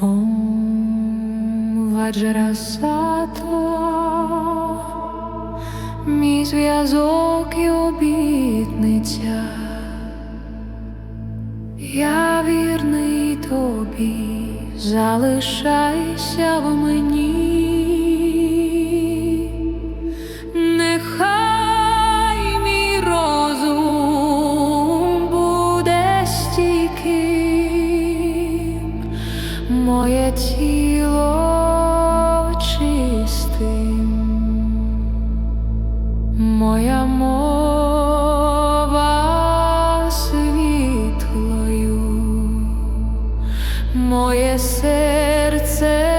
Ом Ваджрасато, мій зв'язок і обітниця, я вірний тобі, залишайся в мені. моє тіло чистим, моя мова світлою, моє серце.